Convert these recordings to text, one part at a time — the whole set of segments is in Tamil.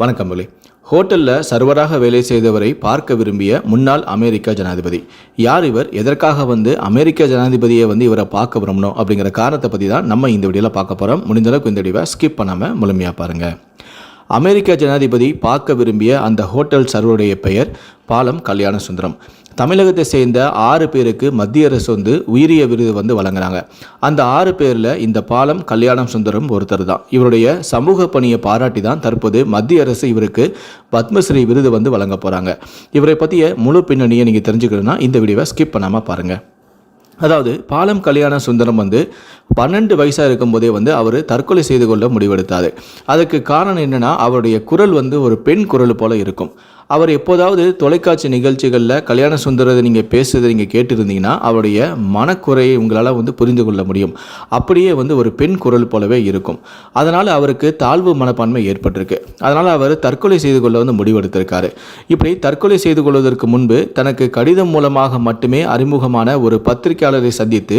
வணக்கம் மொழி. ஹோட்டலில் சர்வராக வேலை செய்தவரை பார்க்க விரும்பிய முன்னாள் அமெரிக்க ஜனாதிபதி. யார் இவர்? எதற்காக வந்து அமெரிக்க ஜனாதிபதியை வந்து இவரை பார்க்க விரும்பணும் அப்படிங்கிற காரணத்தை பற்றி தான் நம்ம இந்த வீடியோவில் பார்க்க போகிறோம் முடிந்தளவுக்கு இந்த வீடியோவை ஸ்கிப் பண்ணாமல் முழுமையாக பாருங்கள் அமெரிக்க ஜனாதிபதி பார்க்க விரும்பிய அந்த ஹோட்டல் சர்வருடைய பெயர் பாலம் கல்யாண சுந்தரம் தமிழகத்தை சேர்ந்த ஆறு பேருக்கு மத்திய அரசு வந்து உயரிய விருது வந்து வழங்குறாங்க. அந்த ஆறு பேரில் இந்த பாலம் கல்யாணம் சுந்தரம் ஒருத்தர் தான். இவருடைய சமூக பணியை பாராட்டி தான் தற்போது மத்திய அரசு இவருக்கு பத்மஸ்ரீ விருது வந்து வழங்க போகிறாங்க இவரை பற்றிய முழு பின்னணியை நீங்கள் தெரிஞ்சுக்கணும்னா இந்த வீடியோவை ஸ்கிப் பண்ணாமல் பாருங்கள் அதாவது பாலம் கல்யாண சுந்தரம் வந்து பன்னெண்டு வயசாக இருக்கும்போதே வந்து அவர் தற்கொலை செய்து கொள்ள முடிவெடுத்தார். அதுக்கு காரணம் என்னென்னா அவருடைய குரல் வந்து ஒரு பெண் குரல் போல இருக்கும். அவர் எப்போதாவது தொலைக்காட்சி நிகழ்ச்சிகளில் கல்யாண சுந்தரத்தை நீங்கள் பேசுறதை நீங்கள் கேட்டிருந்தீங்கன்னா அவருடைய மனக்குறையை உங்களால் வந்து புரிந்து கொள்ள முடியும். அப்படியே வந்து ஒரு பெண் குரல் போலவே இருக்கும். அதனால் அவருக்கு தாழ்வு மனப்பான்மை ஏற்பட்டிருக்கு. அதனால் அவர் தற்கொலை செய்து கொள்ள வந்து முடிவெடுத்திருக்காரு. இப்படி தற்கொலை செய்து கொள்வதற்கு முன்பு தனக்கு கடிதம் மூலமாக மட்டுமே அறிமுகமான ஒரு பத்திரிகையாளரை சந்தித்து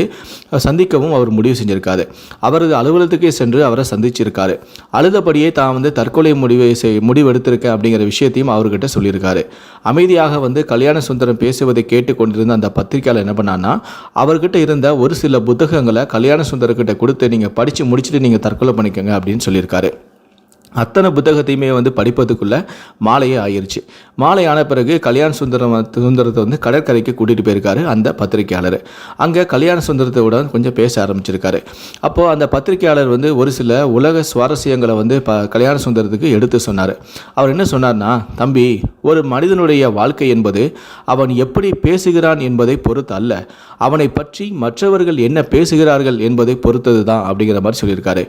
சந்திக்கவும் அவர் முடிவு செஞ்சிருக்காரு. அவரது அலுவலகத்துக்கே சென்று அவரை சந்திச்சிருக்காரு. அழுதபடியே தான் வந்து தற்கொலை முடிவை செய் முடிவெடுத்திருக்கேன் அப்படிங்கிற விஷயத்தையும் அவர்கிட்ட சொல்லியிருக்காரு. அமைதியாக வந்து கல்யாண சுந்தரம் பேசுவதை கேட்டு கொண்டிருந்த அந்த பத்திரிகையாளர் என்ன பண்ணான்னா அவர்கிட்ட இருந்த ஒரு சில புத்தகங்களை கல்யாண சுந்தரக்கிட்ட கொடுத்து நீங்கள் படித்து முடிச்சுட்டு நீங்கள் தற்கொலை பண்ணிக்கோங்க அப்படின்னு சொல்லியிருக்காரு. அத்தனை புத்தகத்தையுமே வந்து படிப்பதுக்குள்ளே மாலையே ஆயிடுச்சு மாலை ஆன பிறகு கல்யாண சுந்தரம் சுந்தரத்தை வந்து கடற்கரைக்கு கூட்டிகிட்டு போயிருக்காரு அந்த பத்திரிகையாளர். அங்கே கல்யாண சுந்தரத்தோட கொஞ்சம் பேச ஆரம்பிச்சிருக்காரு. அப்போது அந்த பத்திரிகையாளர் வந்து ஒரு சில உலக சுவாரஸ்யங்களை வந்து ப கல்யாண சுந்தரத்துக்கு எடுத்து சொன்னார். அவர் என்ன சொன்னார்னா தம்பி ஒரு மனிதனுடைய வாழ்க்கை என்பது அவன் எப்படி பேசுகிறான் என்பதை பொறுத்து அல்ல. அவனை பற்றி மற்றவர்கள் என்ன பேசுகிறார்கள் என்பதை பொறுத்தது தான் அப்படிங்கிற மாதிரி சொல்லியிருக்காரு.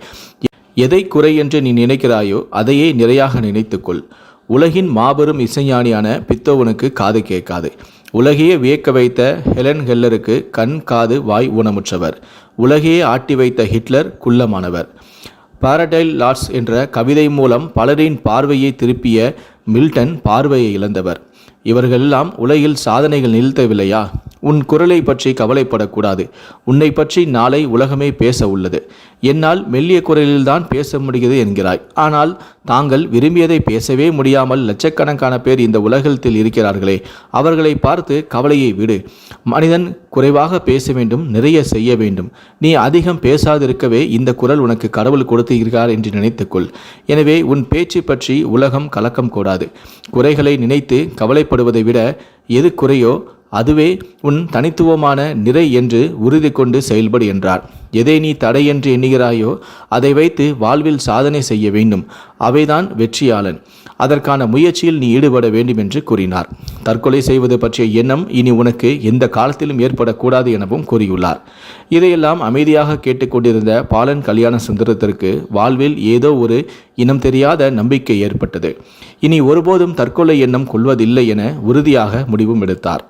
எதை குறை என்று நீ நினைக்கிறாயோ அதையே நிறையாக நினைத்துக்கொள். உலகின் மாபெரும் இசைஞானியான பித்தோவனுக்கு காது கேட்காது. உலகையே வியக்க வைத்த ஹெலன் ஹெல்லருக்கு கண் காது வாய் ஊனமுற்றவர். உலகையே ஆட்டி வைத்த ஹிட்லர் குள்ளமானவர். பாரடைல் லாட்ஸ் என்ற கவிதை மூலம் பலரின் பார்வையை திருப்பிய மில்டன் பார்வையை இழந்தவர். இவர்களெல்லாம் உலகில் சாதனைகள் நிறுத்தவில்லையா? உன் குரலை பற்றி கவலைப்படக்கூடாது. உன்னை பற்றி நாளை உலகமே பேச உள்ளது. என்னால் மெல்லிய குரலில்தான் பேச முடிகிறது என்கிறாய். ஆனால் தாங்கள் விரும்பியதை பேசவே முடியாமல் லட்சக்கணக்கான பேர் இந்த உலகத்தில் இருக்கிறார்களே அவர்களை பார்த்து கவலையை விடு. மனிதன் குறைவாக பேச வேண்டும் நிறைய செய்ய வேண்டும். நீ அதிகம் பேசாதிருக்கவே இந்த குரல் உனக்கு கடவுள் கொடுத்திருக்கிறார் என்று நினைத்துக்கொள். எனவே உன் பேச்சு பற்றி உலகம் கலக்கம் கூடாது. குறைகளை நினைத்து கவலைப்படுவதை விட எது குறையோ அதுவே உன் தனித்துவமான நிறை என்று உறுதி கொண்டு செயல்படு என்றார். எதை நீ தடை என்று எண்ணுகிறாயோ அதை வைத்து வாழ்வில் சாதனை செய்ய வேண்டும். அவைதான் வெற்றியாளன். அதற்கான முயற்சியில் நீ ஈடுபட வேண்டும் என்று கூறினார். தற்கொலை செய்வது பற்றிய எண்ணம் இனி உனக்கு எந்த காலத்திலும் ஏற்படக்கூடாது எனவும் கூறியுள்ளார். இதையெல்லாம் அமைதியாக கேட்டுக்கொண்டிருந்த பாலன் கல்யாண சுந்தரத்திற்கு வாழ்வில் ஏதோ ஒரு இனம் தெரியாத நம்பிக்கை ஏற்பட்டது. இனி ஒருபோதும் தற்கொலை எண்ணம் கொள்வதில்லை என உறுதியாக முடிவும் எடுத்தார்.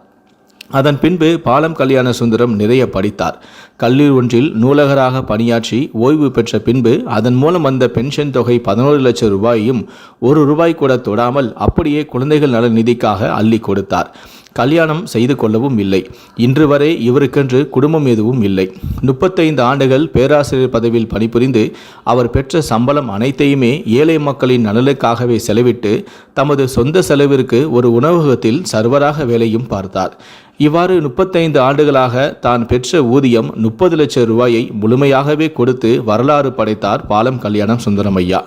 அதன் பின்பு பாலம் கல்யாண சுந்தரம் நிறைய படித்தார். கல்லூரி ஒன்றில் நூலகராக பணியாற்றி ஓய்வு பெற்ற பின்பு அதன் மூலம் வந்த பென்ஷன் தொகை பதினோரு லட்சம் ரூபாயையும் ஒரு ரூபாய் கூட தொடாமல் அப்படியே குழந்தைகள் நல நிதிக்காக அள்ளி கொடுத்தார். கல்யாணம் செய்து கொள்ளவும் இல்லை. இன்று வரை இவருக்கென்று குடும்பம் எதுவும் இல்லை. முப்பத்தைந்து ஆண்டுகள் பேராசிரியர் பதவியில் பணிபுரிந்து அவர் பெற்ற சம்பளம் அனைத்தையுமே ஏழை மக்களின் நலனுக்காகவே செலவிட்டு தமது சொந்த செலவிற்கு ஒரு உணவகத்தில் சர்வராக வேலையும் பார்த்தார். இவ்வாறு முப்பத்தைந்து ஆண்டுகளாக தான் பெற்ற ஊதியம் முப்பது லட்சம் ரூபாயை முழுமையாகவே கொடுத்து வரலாறு படைத்தார் பாலம் கல்யாணம் சுந்தரமையா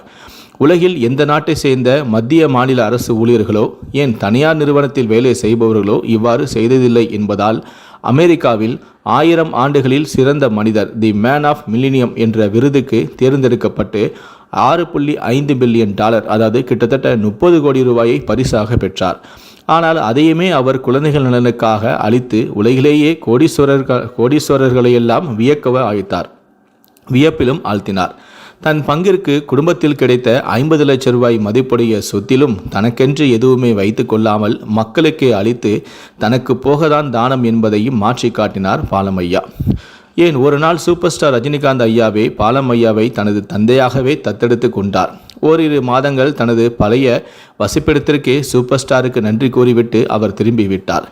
உலகில் எந்த நாட்டை சேர்ந்த மத்திய மாநில அரசு ஊழியர்களோ ஏன் தனியார் நிறுவனத்தில் வேலை செய்பவர்களோ இவ்வாறு செய்ததில்லை என்பதால் அமெரிக்காவில் ஆயிரம் ஆண்டுகளில் சிறந்த மனிதர் தி மேன் ஆஃப் மில்லினியம் என்ற விருதுக்கு தேர்ந்தெடுக்கப்பட்டு ஆறு புள்ளி ஐந்து பில்லியன் டாலர் அதாவது கிட்டத்தட்ட முப்பது கோடி ரூபாயை பரிசாக பெற்றார். ஆனால் அதையுமே அவர் குழந்தைகள் நலனுக்காக அளித்து உலகிலேயே கோடீஸ்வரர்கள் கோடீஸ்வரர்களையெல்லாம் வியக்கவ அழைத்தார் வியப்பிலும் ஆழ்த்தினார். தன் பங்கிற்கு குடும்பத்தில் கிடைத்த ஐம்பது லட்சம் ரூபாய் மதிப்புடைய சொத்திலும் தனக்கென்று எதுவுமே வைத்து கொள்ளாமல் மக்களுக்கு அளித்து தனக்கு போகதான் தானம் என்பதையும் மாற்றி காட்டினார் பாலமையா. ஏன் ஒரு நாள் சூப்பர் ஸ்டார் ரஜினிகாந்த் ஐயாவே பாலம் ஐயாவை தனது தந்தையாகவே தத்தெடுத்து கொண்டார். ஓரிரு மாதங்கள் தனது பழைய வசிப்பிடத்திற்கே சூப்பர் ஸ்டாருக்கு நன்றி கூறிவிட்டு அவர் திரும்பி விட்டார்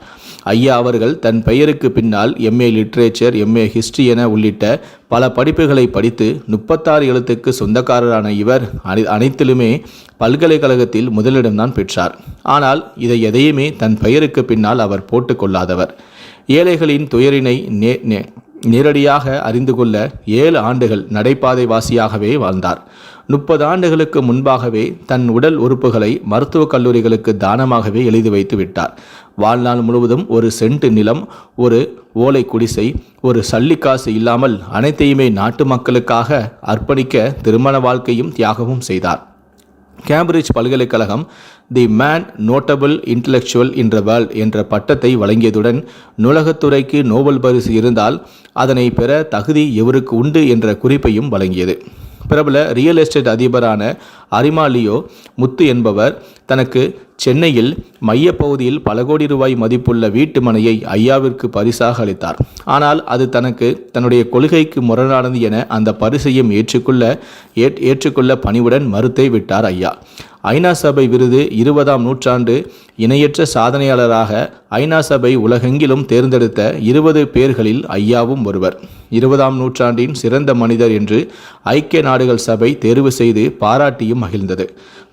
ஐயா அவர்கள் தன் பெயருக்கு பின்னால் எம்ஏ லிட்ரேச்சர் எம்ஏ ஹிஸ்டரி என உள்ளிட்ட பல படிப்புகளை படித்து முப்பத்தாறு எழுத்துக்கு சொந்தக்காரரான இவர் அனை அனைத்திலுமே பல்கலைக்கழகத்தில் முதலிடம்தான் பெற்றார். ஆனால் இதை எதையுமே தன் பெயருக்கு பின்னால் அவர் போட்டுக்கொள்ளாதவர் ஏழைகளின் துயரினை நே நே நேரடியாக அறிந்து கொள்ள ஏழு ஆண்டுகள் நடைபாதை வாசியாகவே வாழ்ந்தார். முப்பது ஆண்டுகளுக்கு முன்பாகவே தன் உடல் உறுப்புகளை மருத்துவக் கல்லூரிகளுக்கு தானமாகவே எழுதி வைத்து விட்டார். வாழ்நாள் முழுவதும் ஒரு சென்ட் நிலம் ஒரு ஓலை குடிசை ஒரு சல்லிக்காசு இல்லாமல் அனைத்தையுமே நாட்டு மக்களுக்காக அர்ப்பணிக்க திருமண வாழ்க்கையும் தியாகமும் செய்தார். கேம்பிரிட்ஜ் பல்கலைக்கழகம் the man notable intellectual in world என்ற பட்டத்தை வழங்கியதுடன் நூலகத்துறைக்கு நோபல் பரிசு இருந்தால் அதனை பெற தகுதி எவருக்கு உண்டு என்ற குறிப்பையும் வழங்கியது. பிரபல ரியல் எஸ்டேட் அதிபரான அரிமாலியோ முத்து என்பவர் தனக்கு சென்னையில் மையப்பகுதியில் பல கோடி ரூபாய் மதிப்புள்ள வீட்டு மனையை ஐயாவிற்கு பரிசாக அளித்தார். ஆனால் அது தனக்கு தன்னுடைய கொள்கைக்கு முரணானது என அந்த பரிசையும் ஏற்றுக்கொள்ள ஏற் ஏற்றுக்கொள்ள பணிவுடன் மறுத்தே விட்டார் ஐயா. ஐநா சபை விருது இருபதாம் நூற்றாண்டு இணையற்ற சாதனையாளராக ஐநா சபை உலகெங்கிலும் தேர்ந்தெடுத்த இருபது பேர்களில் ஐயாவும் ஒருவர். இருபதாம் நூற்றாண்டின் சிறந்த மனிதர் என்று ஐக்கிய நாடுகள் சபை தேர்வு செய்து பாராட்டியும் மகிழ்ந்தது.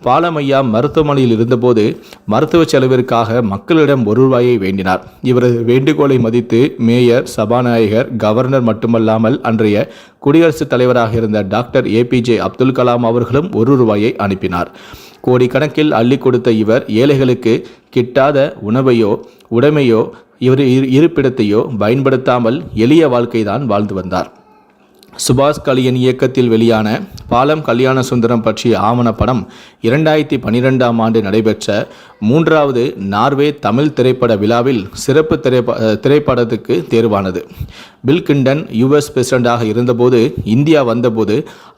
பாலமையா மருத்துவமனையில் இருந்தபோது மருத்துவ செலவிற்காக மக்களிடம் ஒரு ரூபாயை வேண்டினார். இவரது வேண்டுகோளை மதித்து மேயர் சபாநாயகர் கவர்னர் மட்டுமல்லாமல் அன்றைய குடியரசுத் தலைவராக இருந்த டாக்டர் ஏபிஜே அப்துல் கலாம் அவர்களும் ஒரு ரூபாயை அனுப்பினார். கோடிக்கணக்கில் அள்ளி கொடுத்த இவர் ஏழைகளுக்கு கிட்டாத உணவையோ உடைமையோ இவர் இருப்பிடத்தையோ பயன்படுத்தாமல் எளிய வாழ்க்கைதான் வாழ்ந்து வந்தார். சுபாஷ் கலியன் இயக்கத்தில் வெளியான பாலம் கல்யாண சுந்தரம் பற்றிய ஆவணப்படம் இரண்டாயிரத்தி பன்னிரெண்டாம் ஆண்டு நடைபெற்ற மூன்றாவது நார்வே தமிழ் திரைப்பட விழாவில் சிறப்பு திரைப்ப திரைப்படத்துக்கு தேர்வானது. பில் கிண்டன் யுஎஸ் பிரசிடண்டாக இருந்தபோது இந்தியா வந்தபோது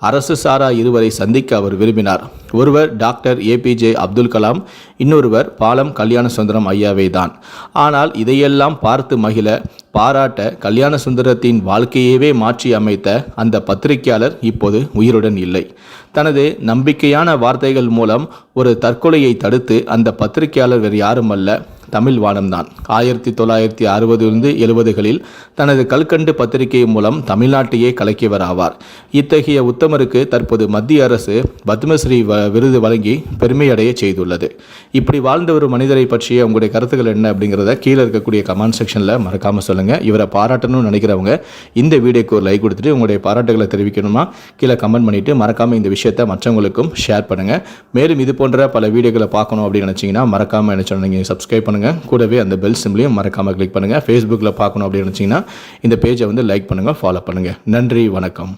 அரசு சாரா இருவரை சந்திக்க அவர் விரும்பினார். ஒருவர் டாக்டர் ஏபிஜே அப்துல் கலாம் இன்னொருவர் பாலம் கல்யாண சுந்தரம் ஐயாவே தான். ஆனால் இதையெல்லாம் பார்த்து மகிழ பாராட்ட கல்யாண சுந்தரத்தின் வாழ்க்கையவே மாற்றி அமைத்த அந்த பத்திரிகையாளர் இப்போது உயிருடன் இல்லை. தனது நம்பிக்கையான வார்த்தைகள் மூலம் ஒரு தற்கொலையை தடுத்து அந்த பத்திரிகையாளர் வேறு யாரும் அல்ல. தமிழ் வானம்தான். ஆயிரத்தி தொள்ளாயிரத்தி அறுபதிலிருந்து எழுபதுகளில் தனது கல்கண்டு பத்திரிகை மூலம் தமிழ்நாட்டையே கலக்கியவர் ஆவார் இத்தகைய உத்தமருக்கு தற்போது மத்திய அரசு பத்மஸ்ரீ விருது வழங்கி பெருமையடைய செய்துள்ளது. இப்படி வாழ்ந்த ஒரு மனிதரை பற்றிய உங்களுடைய கருத்துக்கள் என்ன அப்படிங்கிறத கீழே இருக்கக்கூடிய கமெண்ட் செக்ஷனில் மறக்காமல் சொல்லுங்கள் இவரை பாராட்டணும்னு நினைக்கிறவங்க இந்த வீடியோக்கு ஒரு லைக் கொடுத்துட்டு உங்களுடைய பாராட்டுகளை தெரிவிக்கணுமா? கீழே கமெண்ட் பண்ணிவிட்டு மறக்காமல் இந்த விஷயத்தை மற்றவங்களுக்கும் ஷேர் பண்ணுங்கள் மேலும் இது போன்ற பல வீடியோக்களை பார்க்கணும் அப்படின்னு நினச்சிங்கன்னா மறக்காமல் என்ன சொன்னீங்க சப்ஸ்கிரைப் பண்ணுங்கள் கூடவே அந்த பெல் சிம்லையும் மறக்காமல் கிளிக் பண்ணுங்கள் ஃபேஸ்புக்கில் பார்க்கணும் அப்படின்னு நினச்சிங்கன்னா இந்த பேஜை வந்து லைக் பண்ணுங்கள் ஃபாலோ பண்ணுங்கள் நன்றி வணக்கம்.